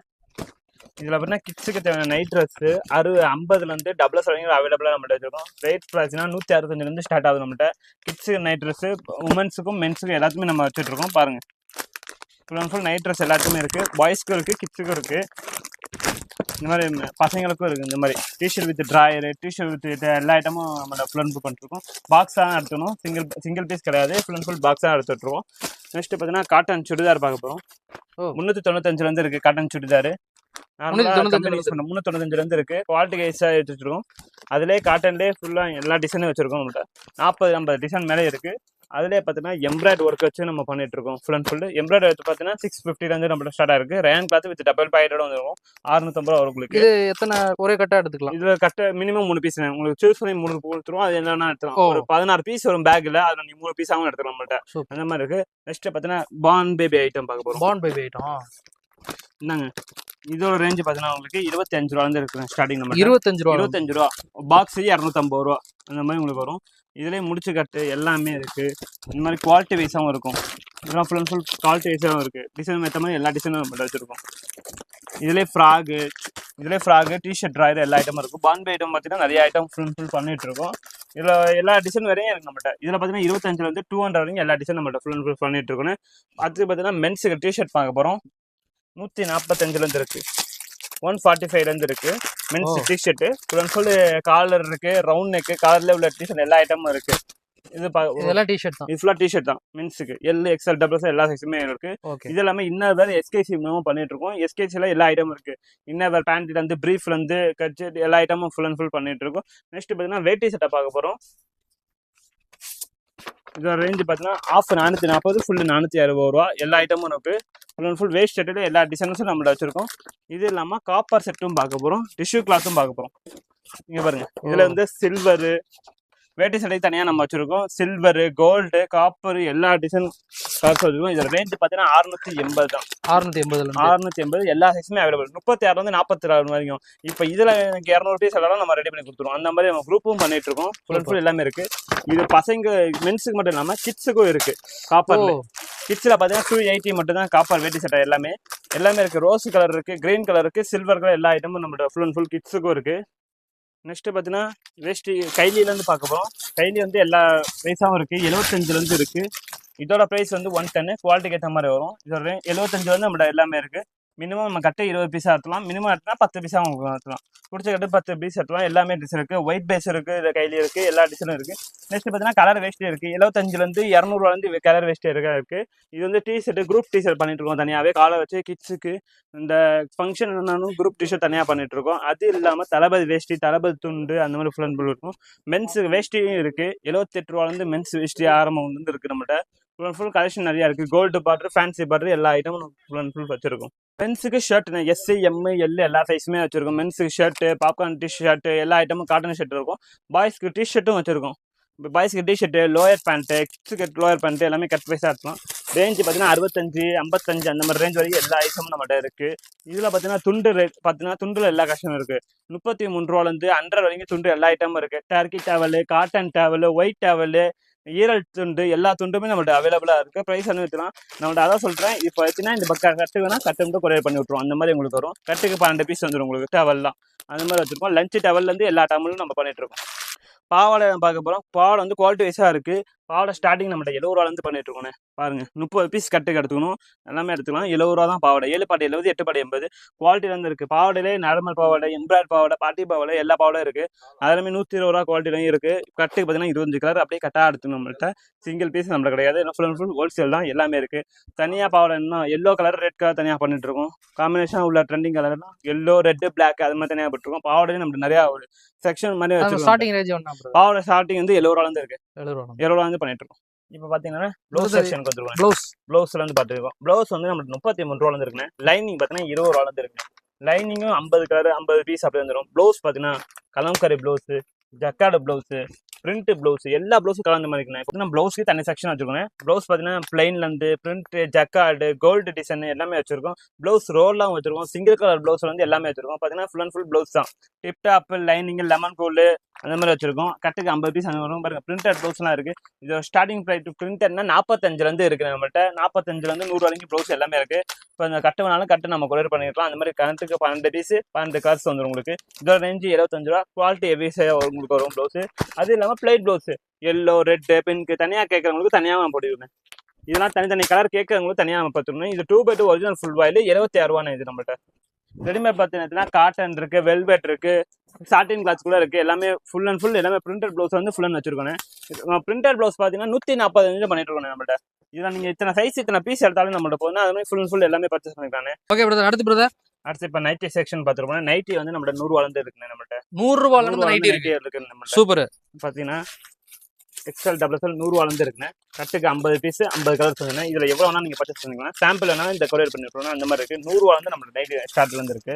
இதில் பார்த்தீங்கன்னா கிட்ஸுக்கு தேவையான நைட் ட்ரெஸ்ஸு அறு ஐம்பதுலேருந்து டபுள் வரைக்கும் அவைலபிளாக நம்மள்ட்ட வச்சிருக்கோம். ரேட் ப்ரைஸ்னா நூற்றி அறுபத்தஞ்சிலேருந்து ஸ்டார்ட் ஆகுது நம்மள்ட்ட. கிட்ஸுக்கு நைட் ட்ரெஸ்ஸு உமன்ஸுக்கும் மென்ஸுக்கும் எல்லாத்துக்குமே நம்ம வச்சுட்ருக்கோம் பாருங்க. Full and full night dress எல்லாத்துக்குமே இருக்குது பாய்ஸ்க்கும் இருக்குது கிட்ஸுக்கும் இருக்குது இந்த மாதிரி பசங்களுக்கும் இருக்குது இந்த மாதிரி T-shirt with drawer T-shirt with எல்லா ஐட்டமும் நம்ம ஃபுல் அண்ட் ஃபுல் பண்ணிருக்கோம் பாக்ஸாக எடுத்துக்கணும் சிங்கிள் சிங்கிள் பீஸ் கிடையாது. ஃபுல் அண்ட் ஃபுல் பாக்ஸாக எடுத்துட்ருக்கோம் நெக்ஸ்ட் பார்த்தீங்கன்னா காட்டன் சுடிதார் பார்க்க போகிறோம். முந்நூற்றி தொண்ணூத்தஞ்சுலேருந்து இருக்குது காட்டன் சுடிதார். முந்நூத்தி தொண்ணூத்தஞ்சுல இருந்து. முந்நூற்றி தொண்ணூத்தஞ்சுலேருந்து இருக்குது குவாலிட்டி கைஸாக எடுத்துருக்கோம் அதிலே காட்டன்லேயே ஃபுல்லாக எல்லா டிசைனும் வச்சுருக்கோம் நம்மள்ட்ட நாற்பது ஐம்பது டிசைன் மேலே இருக்குது அதிலே பார்த்தீங்கன்னா எம்ப்ராய்ட் ஒர்க் வச்சு நம்ம பண்ணிட்டு இருக்கோம் ஃபுல் அண்ட் ஃபுல் எம்ப்ராய்ட் எடுத்து பார்த்தீங்கன்னா சிக்ஸ் ஃபிஃப்டிலேருந்து நம்மள்ட்ட ஸ்டார்ட் ஆயிருக்கு ரேன் கிளாத் வித் டபுள் பாக்கெட்டோட வந்துருக்கும் அறுநூத்தம்பது ரூபா உங்களுக்கு. இது எத்தனை ஒரே கட்டா எடுத்துக்கலாம்? இதுல கட்ட மினிமம் மூணு பீஸ் உங்களுக்கு சூஸ் பண்ணி மூணு கொடுத்துருவோம். அது என்னன்னா எடுத்துக்கலாம். ஒரு பதினாறு பீஸ் வரும் பேக்ல அதுல மூணு பீஸாவும் எடுத்துக்கலாம் நம்மள்ட்ட. அந்த மாதிரி இருக்கு. நெக்ஸ்ட் பார்த்தீங்கன்னா பான் பேபி ஐட்டம் பார்க்க போறோம். பாண்ட் பேபி ஐட்டம் என்னங்க? இதோட ரேஞ்ச் பார்த்தீங்கன்னா உங்களுக்கு இருபத்தி அஞ்சு ரூபா இருந்து இருக்கு ஸ்டார்டிங் நம்ம இருபத்தஞ்சு ரூபா. இருபத்தஞ்சு ரூபா. பாக்ஸ் இரநூத்தம்பது ரூபா. அந்த மாதிரி உங்களுக்கு வரும். இதுலேயே முடிச்சு கட்டு எல்லாமே இருக்கு. இந்த மாதிரி குவாலிட்டி வைஸாகவும் இருக்கும். இதெல்லாம் ஃபுல் அண்ட் ஃபுல் குவாலிட்டி வைஸாகவும் இருக்கு. டிசைன் ஏற்ற மாதிரி எல்லா டிசைனும் நம்ம வச்சிருக்கோம். இதுலேயே ஃப்ராகு இதுலேயே ஃப்ராகு டிஷர்ட் ட்ராயர் எல்லா ஐட்டமும் இருக்கும். பான்பே ஐட்டம் பார்த்தீங்கன்னா நிறைய ஐட்டம் ஃபுல் ஃபுல் பண்ணிட்டு இருக்கோம். இதில் எல்லா டிசைன் வரையும் இருக்கு நம்மகிட்ட. இதில் பார்த்தீங்கன்னா இருபத்தஞ்சிலேருந்து டூ ஹண்ட்ரட் வரைக்கும் எல்லா டிசைன் நம்மகிட்ட ஃபுல் அண்ட் ஃபுல் பண்ணிட்டு இருக்கோம். அடுத்து பார்த்தீங்கன்னா மென்ஸுக்கு டிஷர்ட் பார்க்க போகிறோம் நூற்றி நாற்பத்தஞ்சிலேருந்து இருக்கு. ஒன் ஃபார்ட்டி ஃபைவ்லேருந்து இருக்கு. Men's. T-shirt full full collar இருக்கு ரவுண்ட் நெக்கு காலர்ல உள்ள டிஷர்ட் எல்லா ஐட்டமும் இருக்கு. இது இதெல்லாம் டிஷர்ட் தான். இது ஃபுல்லாக டிஷர்ட் தான். மென்ஸுக்கு எல் எக்ஸ்எல் டபுள்ஸ் எல்லா சைஸுமே இருக்கு. இது எல்லாமே இன்னர் வேர் எஸ்கேசி மூலமாக பண்ணிட்டு இருக்கோம். எஸ்கேசியில் எல்லா ஐட்டமும் இருக்கு. இன்னர் வேர் பேண்ட்ல இருந்து பிரீஃப்ல இருந்து கட்செட் எல்லா ஐட்டமும் ஃபுல் அண்ட் ஃபுல் பண்ணிட்டு இருக்கோம். நெக்ஸ்ட் பார்த்தீங்கன்னா வேட்டி சட்டை பார்க்க போறோம். இதோட ரேஞ்ச் பார்த்தீங்கன்னா ஆஃப் நானூற்றி நாற்பது ஃபுல் நானூற்றி அறுபது ரூபா. எல்லா ஐட்டமும் இருக்கு. ஃபுல் அண்ட் ஃபுல் வேஸ்ட் செட்டில் எல்லா டிசைன்ஸும் நம்மள்ட்ட வச்சிருக்கோம். இது இல்லாமல் காப்பர் செட்டும் பார்க்க போறோம். டிஷ்யூ கிளாத்தும் பார்க்க போறோம். இங்க பாருங்க. இதுல வந்து சில்வரு வேட்டி சட்டை தனியா நம்ம வச்சிருக்கோம். சில்வரு கோல்டு காப்பர் எல்லா டிசைன் கலர்ஸ் வச்சிருக்கோம். இதோட ரேஞ்ச் பார்த்தீங்கன்னா அறுநூத்தி எண்பது தான். அறுநூத்தி இருந்து. அறுநூத்தி எண்பது எல்லா சைஸுமே அவைலபிள் முப்பத்தி ஆறுல இருந்து நாற்பத்தி ஆறு வரைக்கும். இப்போ இதுல எனக்கு இரநூறு பீஸ் எல்லாம் நம்ம ரெடி பண்ணி கொடுத்துருவோம். அந்த மாதிரி நம்ம குரூப்பும் பண்ணிட்டு இருக்கோம். ஃபுல் அண்ட் ஃபுல் எல்லாமே இருக்கு. இது பசங்க மென்ஸுக்கு மட்டும் இல்லாம கிட்ஸுக்கும் இருக்கு. காப்பர்ல ஓ. கிட்ஸில் பார்த்தீங்கன்னா டூ எயிட்டி மட்டும் தான் காப்பர் வேட்டி சட்டை எல்லாமே. எல்லாமே இருக்குது ரோஸ் கலர் இருக்குது கிரீன் கலர் இருக்குது சில்வர் கலர் எல்லா ஐட்டமும் நம்மளோட ஃபுல் அண்ட் ஃபுல் கிட்ஸுக்கும் இருக்குது நெக்ஸ்ட்டு பார்த்தீங்கன்னா வேஷ்டி கைலியிலேருந்து பார்க்க போகிறோம் கைலி வந்து எல்லா ப்ரைஸாகவும் இருக்குது எழுபத்தஞ்சிலேருந்து இருக்குது இதோட ப்ரைஸ் வந்து ஒன் டென்னு குவாலிட்டிக்கு ஏற்ற மாதிரி வரும். இதோட எழுபத்தஞ்சிலேருந்து நம்மளோட எல்லாமே இருக்குது மினிமம் நம்ம கட்ட இருபது பீஸா எடுத்துலாம் மினிமம் எடுத்தா பத்து பீஸா எடுத்தலாம் பிடிச்ச கட்டு பத்து பீஸ் எடுத்தலாம் எல்லாமே டிசைன் இருக்குது ஒயிட் பேஸ் இருக்குது இது கைலி இருக்குது எல்லா டிசைனும் இருக்குது நெக்ஸ்ட் பார்த்தீங்கன்னா கலர் வேஸ்ட்டே இருக்குது எழுபத்தஞ்சிலேருந்து இரநூறுவாலேருந்து கலர் வேஷ்டி இருக்கா இருக்குது இது வந்து T-shirt group T-shirt பண்ணிட்டு இருக்கோம் தனியாகவே காலை வச்சு கிட்ஸுக்கு இந்த ஃபங்க்ஷன் என்னன்னு குரூப் டி ஷர்ட் தனியாக பண்ணிட்டு இருக்கோம். அது இல்லாமல் தளபதி வேஷ்டி தளபதி துண்டு அந்த மாதிரி ஃபுல் அண்ட் ஃபுல் இருக்கும். மென்ஸுக்கு வேஷ்டியும் இருக்குது எழுபத்தெட்டு ரூபாலேருந்து மென்ஸ் வேஷ்டி ஆரம்பம் வந்து இருக்குது நம்மகிட்ட ஃபுல் அண்ட் ஃபுல் கலெக்ஷன் நிறையா இருக்கு. கோல்டு பார்டர் ஃபேன்சி பார்டர் எல்லா ஐட்டமும் ஃபுல் அண்ட் ஃபுல் வச்சிருக்கோம். மென்ஸுக்கு ஷர்ட் எஸ்சி எம்மு எல் எல்லா சைஸுமே வச்சுருக்கோம். மென்ஸுக்கு ஷர்ட்டு பாப்கார்ன் டி ஷர்ட் எல்லா ஐட்டமும் காட்டன் ஷர்ட் இருக்கும். பாய்ஸ்க்கு டி ஷர்ட்டும் வச்சிருக்கோம். இப்போ பாய்ஸ்க்கு டிஷர்ட்டு லோயர் பேண்ட்டு கிட்ஸுக்கு லோயர் பேண்ட்டு எல்லாமே கட் வைஸாக இருக்கலாம் ரேஞ்சு பார்த்தீங்கன்னா அறுபத்தஞ்சு ஐம்பத்தஞ்சு அந்த மாதிரி ரேஞ்ச் வரைக்கும் எல்லா ஐட்டமும் நம்மகிட்ட இருக்குது இதில் பார்த்தீங்கன்னா துண்டு ரேட் பார்த்தீங்கன்னா துண்டுல எல்லா கஷ்டமும் இருக்குது முப்பத்தி மூணு ரூபாலேருந்து ஹண்ட்ரட் வரைக்கும் துண்டு எல்லா ஐட்டமும் இருக்குது turkey towel cotton towel white towel ஈரல் துண்டு எல்லா துண்டுமே நம்மள்ட்ட அவைலபிளாக இருக்குது ப்ரைஸ் அனுப்பிக்கலாம் நம்மள்ட்ட அதான் சொல்கிறேன் இப்போ வச்சுன்னா இந்த பக்க கட்டு வேணால் கட்டு மட்டும் கொரியர் பண்ணி விட்ருவோம் அந்த மாதிரி உங்களுக்கு வரும். கட்டுக்கு பன்னெண்டு பீஸ் வந்துடும் உங்களுக்கு. டவல்லாம் அந்த மாதிரி வச்சுருக்கோம் லஞ்சு டவல்லேருந்து எல்லா டவலும் நம்ம பண்ணிகிட்ருக்கோம் பாவாடை பார்க்க போகிறோம் பாவாடை வந்து குவாலிட்டி வைஸாக இருக்குது பாவாடை ஸ்டார்டிங் நம்மகிட்ட எழுபது ரூபாலேருந்து பண்ணிட்டு இருக்கோண்ணே பாருங்க முப்பது பீஸ் கட்டுக்கு எடுத்துக்கணும். எல்லாமே எடுத்துக்கலாம். எழுபது ரூபா தான் பாவாடை. ஏழு பாட்டு எழுபது எட்டு பாட்டு எண்பது. குவாலிட்டில இருந்து இருக்கு. பாவாடையிலே நார்மல் பாவாடை எம்ப்ராய்ட் பாவாடை பாட்டி பாவாடை எல்லா பாவாடையும் இருக்கு. அதுலேயுமே நூற்றி இருபது ரூபா குவாலிட்டிலையும் இருக்கு. கட்டுக்கு பார்த்தீங்கன்னா இருபத்தஞ்சு கலர் அப்படியே கட்டா எடுத்து நம்மள்ட்ட சிங்கிள் பீஸ் நம்மளுக்கு கிடையாது. ஃபுல் அண்ட் ஃபுல் ஹோல்சேல் தான். எல்லாமே இருக்கு. தனியாக பாவாடை இன்னும் எல்லோ கலர் ரெட் கலர் தனியாக பண்ணிட்டு இருக்கோம். காம்பினேஷன் உள்ள ட்ரெண்டிங் கலர்லாம் எல்லோ ரெட் பிளாக் அது மாதிரி தனியாக போட்டுருக்கோம். பாவாடையும் நம்ம நிறையா ஒரு செக்ஷன் மாதிரி வச்சிருக்கோம் ஸ்டார்டிங் ரேஞ்ச் பாவாடை ஸ்டார்டிங் வந்து எழுபது ரூபாலேருந்து இருக்கு. எழுபது ரூபா ரூபாலேருந்து பண்ணிட்டு இருக்கோம்? இப்போ பார்த்தீங்கன்னா ப்ளவுஸ் செக்ஷனுக்கு வந்துருக்கோம் ப்ளவுஸ் ப்ளவுஸ்ல இருந்து பார்த்துருக்கோம் ப்ளவுஸ் வந்து நம்மளுக்கு முப்பத்தி மூணு ரூபாலேருந்து இருக்குண்ணே லைனிங் பார்த்தீங்கன்னா இருபது ரூபாலேருந்து இருக்கு லைனிங்கும் ஐம்பது கலர் ஐம்பது பீஸ் அப்படி வந்துடும் ப்ளவுஸ் பார்த்தீங்கன்னா kalamkari blouse jacquard blouse print blouse எல்லா ப்ளவுஸும் கலந்த மாதிரி இருக்குண்ணே. பார்த்தீங்கன்னா ப்ளவுஸ்க்கு தனி செக்ஷன் வச்சிருக்கோம் ப்ளவுஸ் பார்த்தீங்கன்னா பிளைன்லேருந்து பிரிண்ட் ஜக்கார்டு கோல்டு டிசைன் எல்லாமே வச்சிருக்கோம். ப்ளவுஸ் ரோல்லாம் வச்சிருக்கோம். சிங்கிள் கலர் ப்ளவுஸ் வந்து எல்லாமே வச்சிருக்கோம். பார்த்தீங்கன்னா ஃபுல் அண்ட் ஃபுல் ப்ளவுஸ் தான். Tip top lining lemon gold அந்த மாதிரி வச்சிருக்கோம். கட்டுக்கு ஐம்பது பீஸ் அந்த வரும். பாருங்க பிரிண்டட் ப்ளவுஸ்லாம் இருக்கு. இது ஸ்டார்டிங் ப்ரைஸ் பிரிண்டட்னா நாற்பத்தஞ்சுலேருந்து இருக்குது நம்மள்ட்ட. நாற்பத்தஞ்சுலேருந்து நூறு வரைக்கும் ப்ளவுஸ் எல்லாமே இருக்கு. இப்போ அந்த கட்டு வேணாலும் கட்டு நம்ம கொரியர் பண்ணிக்கலாம். அந்த மாதிரி கணத்துக்கு பன்னெண்டு பீஸ் பன்னெண்டு கலர்ஸ் வந்துடும் உங்களுக்கு. இதோட ரேஞ்சு இருபத்தஞ்சு ரூபா. குவாலிட்டி எவ்வளோ உங்களுக்கு வரும் ப்ளவுஸ் அது இல்லாமல் plain blouse yellow red pink தனியாக கேட்குறவங்களுக்கு தனியாக நான் போட்டுருவேன் இதெல்லாம் தனித்தனி கலர் கேட்குறவங்களுக்கு தனியாக நம்ம பார்த்துருந்தோம் இது two by two original full voile இருபத்தி ஆறு ரூபான்னு இது நம்மள்ட்ட. ரெடிமேட் பார்த்தீங்கன்னா காட்டன் இருக்கு வெல்வெட் இருக்கு சாட்டின் கிளாஸ் கூட இருக்கு. எல்லாமே ஃபுல் அண்ட் ஃபுல் எல்லாமே பிரிண்டட் ப்ளவுஸ் வந்து ஃபுல் அண்ட் வச்சிருக்கோம் பிரிண்டட் ப்ளவுஸ் பார்த்தீங்கன்னா நூற்றி நாற்பத்தஞ்சு பண்ணிட்டு இருக்கோம் நம்மள்ட்ட. இதில் நீங்கள் இத்தனை சைஸ் இத்தனை பீஸ் எடுத்தாலும் நம்மள்ட்ட போதும் அது மாதிரி ஃபுல் அண்ட் ஃபுல் எல்லாமே பர்ச்சேஸ் பண்ணிக்கலாம் ஓகே பிரதர் அடுத்து பிரதர் அடுத்து இப்போ நைட்டி செக்ஷன் பார்த்துருப்போம் நைட்டி வந்து நம்மள்ட்ட நூறு வளர்ந்து இருக்குண்ணே நம்மள்ட்ட. நூறு இருந்து நூறு நைட்டி இருக்கு. இருக்கு நம்மள்ட்ட. சூப்பர். பார்த்தீங்கன்னா எக்ஸ்எல் டபுள் எக்ஸ்எல் நூறு வளர்ந்து இருக்குண்ணே. கட்டுக்கு ஐம்பது பீஸ் ஐம்பது கலர் சொன்னீங்க இதில் எவ்வளோ வேணா நீங்கள் பர்ச்சேஸ் பண்ணிக்கலாம். சாம்பிள் வேணா இந்த கொரியர் பண்ணிருக்கோம் அந்த மாதிரி இருக்கு. நூறு வளர்ந்து நம்ம நைட்டி ஸ்டார்ட்லேருந்து இருக்கு.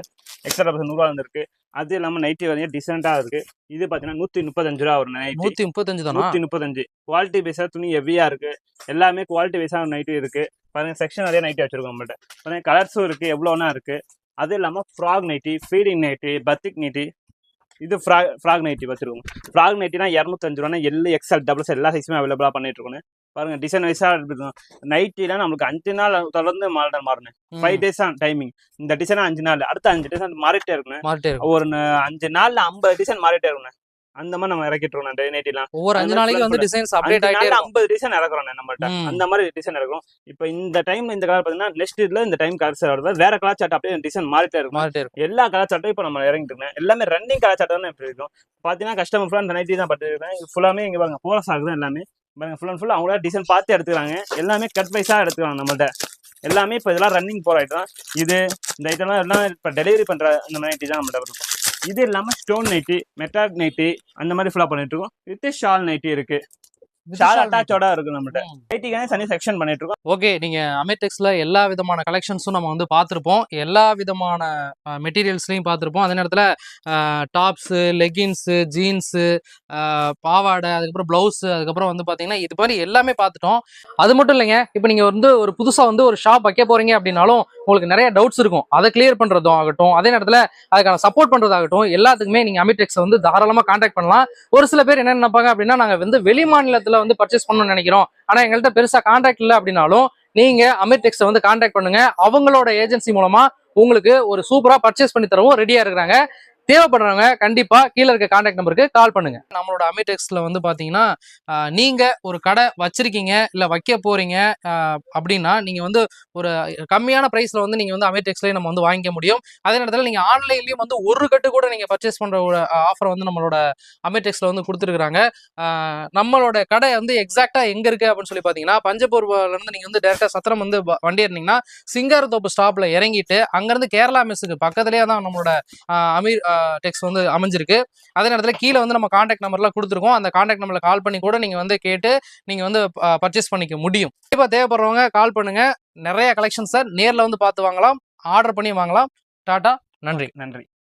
எக்ஸ்எல் டபுள் நூறு வளர்ந்து இருக்கு. அது இல்லாமல் நைட்டி வந்து டிசென்ட்டாக இருக்கு. இது பார்த்தீங்கன்னா நூற்றி முப்பத்தஞ்சு ரூபா நைட்டி நூத்தி முப்பத்தஞ்சு தானா? நூற்றி முப்பத்தஞ்சு. குவாலிட்டி பேஸாக துணி ஹெவியாக இருக்கு. எல்லாமே குவாலிட்டி பேஸாக நைட்டி இருக்கு. பாருங்க செக்ஷன் நிறைய நைட்டி வச்சிருக்கோம் நம்மள்ட்ட. பாருங்க கலர்ஸும் இருக்கு. எவ்வளோனா இருக்கு. அது இல்லாமல் frock nighty feeding nighty batik nighty இது ஃப்ராக் ஃப்ராக் நைட்டி வச்சிருக்கோம். ஃப்ராக் நைட்டினா இரநூத்தஞ்சு ரூபா எல் எக்ஸ்எல் டபுள்ஸ் எல்லா சைஸுமே அவைலபிளாக பண்ணிட்டு இருக்கோம் பாருங்க டிசைன் வைஸாக இருக்கும் நைட்டிலாம் நம்மளுக்கு அஞ்சு நாள் தொடர்ந்து மாடல் மாறணும். ஃபைவ் டேஸ் தான் டைமிங் இந்த டிசைன் அஞ்சு நாள். அடுத்த அஞ்சு டிசைன் மாறிட்டே இருக்கணும். ஒரு அஞ்சு நாள்ல ஐம்பது டிசைன் மாறிட்டே இருக்கணும். அந்த மாதிரி நம்ம இறக்கிட்டு இருக்கோம் நைட்டிலாம் ஒவ்வொரு அஞ்சு நாளைக்கு வந்து டிசைன்ஸ் அப்டேட் இருக்கும். ஐம்பது டிசைன் இறக்குறோம் நம்மள்ட்ட. அந்த மாதிரி டிசைன் இறக்கும் இப்போ இந்த டைம் இந்த கலர் பார்த்தீங்கன்னா நெக்ஸ்ட் இதுல இந்த டைம் கலர் வருது வேற கலர் சாட் அப்படியே டிசைன் மாறிட்டே இருக்கும். மாறிட்டே இருக்கும். எல்லா கலர் சாட்டும் இப்போ நம்ம இறங்கிட்டு இருக்கோம். எல்லாமே ரன்னிங் கலர் சாட்டம் தான் இப்படி இருக்கும். பார்த்தீங்கன்னா கஸ்டமர் ஃபுல்லாக அந்த நைட்டி தான் பட்டுருக்கேன் ஃபுல்லாமே இங்கே பாருங்க போலஸ் ஆகுது எல்லாமே. பாருங்க ஃபுல் அண்ட் ஃபுல் அவங்களா டிசைன் பார்த்து எடுத்துக்கிறாங்க. எல்லாமே கட் வைஸாக எடுத்துக்கிறாங்க நம்மள்ட்ட. எல்லாமே இப்போ இதெல்லாம் ரன்னிங் போகிற ஐட்டம் இது இந்த ஐட்டம்லாம் எல்லாம் இப்போ டெலிவரி பண்ணுற இந்த மாதிரி தான் நம்மள்ட்ட இருக்கும் இது இல்லாமல் ஸ்டோன் நைட்டி மெட்டாக் நைட்டி அந்த மாதிரி ஃபுல்லாக பண்ணிட்டுருக்கோம் வித் ஷால் நைட்டி இருக்கு. ஷால் அட்டாச்சோட இருக்கு நம்மள்ட்ட. நைட்டிக்கான தனி செக்ஷன் பண்ணிட்டு இருக்கோம் ஓகே நீங்க அமெடெக்ஸ்ல எல்லா விதமான கலெக்ஷன்ஸும் நம்ம வந்து பார்த்துருப்போம். எல்லா விதமான மெட்டீரியல்ஸ்லையும் பார்த்துருப்போம். அதே நேரத்தில் டாப்ஸு லெகின்ஸு ஜீன்ஸு பாவாடை அதுக்கப்புறம் ப்ளவுஸு அதுக்கப்புறம் வந்து பார்த்தீங்கன்னா இது மாதிரி எல்லாமே பார்த்துட்டோம். அது மட்டும் இல்லைங்க இப்போ நீங்கள் வந்து ஒரு புதுசாக வந்து ஒரு ஷாப் வைக்க போறீங்க அப்படின்னாலும் உங்களுக்கு நிறைய டவுட்ஸ் இருக்கும். அதை கிளியர் பண்ணுறதும் ஆகட்டும் அதே நேரத்தில் அதுக்கான சப்போர்ட் பண்ணுறதாகட்டும் எல்லாத்துக்குமே நீங்கள் அமிடெக்ஸை வந்து தாராளமாக காண்டாக்ட் பண்ணலாம். ஒரு சில பேர் என்ன நினைப்பாங்க அப்படின்னா நாங்கள் வந்து வெளி மாநிலத்தில் வந்து பர்ச்சேஸ் பண்ணணும்னு நினைக்கிறோம். ஆனால் எங்கள்கிட்ட பெருசாக காண்டாக்ட் இல்லை அப்படின்னாலும் நீங்க அமிர்டெக்ஸை வந்து காண்டாக்ட் பண்ணுங்க. அவங்களோட ஏஜென்சி மூலமா உங்களுக்கு ஒரு சூப்பரா பர்ச்சேஸ் பண்ணி தரவும் ரெடியா இருக்கிறாங்க. தேவைப்படுறவங்க கண்டிப்பா கீழே இருக்க காண்டாக்ட் நம்பருக்கு கால் பண்ணுங்க. நம்மளோட அமிடெக்ஸ்ல வந்து பாத்தீங்கன்னா நீங்கள் நீங்க ஒரு கடை வச்சிருக்கீங்க இல்ல வைக்க போறீங்க அப்படின்னா நீங்க வந்து ஒரு கம்மியான பிரைஸ்ல வந்து நீங்க வந்து அமிடெக்ஸ்லயே நம்ம வந்து வாங்கிக்க முடியும். அதே நேரத்தில் நீங்க ஆன்லைன்லயும் வந்து ஒரு கட்டு கூட நீங்க பர்ச்சேஸ் பண்ற ஒரு ஆஃபர் வந்து நம்மளோட அமிடெக்ஸ்ல வந்து கொடுத்துருக்காங்க நம்மளோட கடை வந்து எக்ஸாக்டா எங்க இருக்கு அப்படின்னு சொல்லி பாத்தீங்கன்னா பஞ்சபூர்ல இருந்து நீங்க வந்து டேரக்டா சத்திரம் வந்து வ- வண்டி இருந்தீங்கன்னா சிங்காரத்தோப்பு ஸ்டாப்ல இறங்கிட்டு அங்கிருந்து கேரளா மெஸ்ஸுக்கு பக்கத்துலேயே தான் நம்மளோட அமீர் டெக்ஸ்ட் வந்து அமைஞ்சிருக்கு. அதே நேரத்தில் கீழே வந்து நம்ம காண்டாக்ட் நம்பர்லாம் கொடுத்துருக்கோம். அந்த காண்டாக்ட் நம்பரில் கால் பண்ணி கூட நீங்கள் வந்து கேட்டு நீங்கள் வந்து பர்ச்சேஸ் பண்ணிக்க முடியும். இப்போ தேவைப்படுறவங்க கால் பண்ணுங்கள் நிறைய கலெக்ஷன்ஸை நேரில் வந்து பார்த்து வாங்கலாம். ஆர்டர் பண்ணி வாங்கலாம். டாட்டா நன்றி. நன்றி.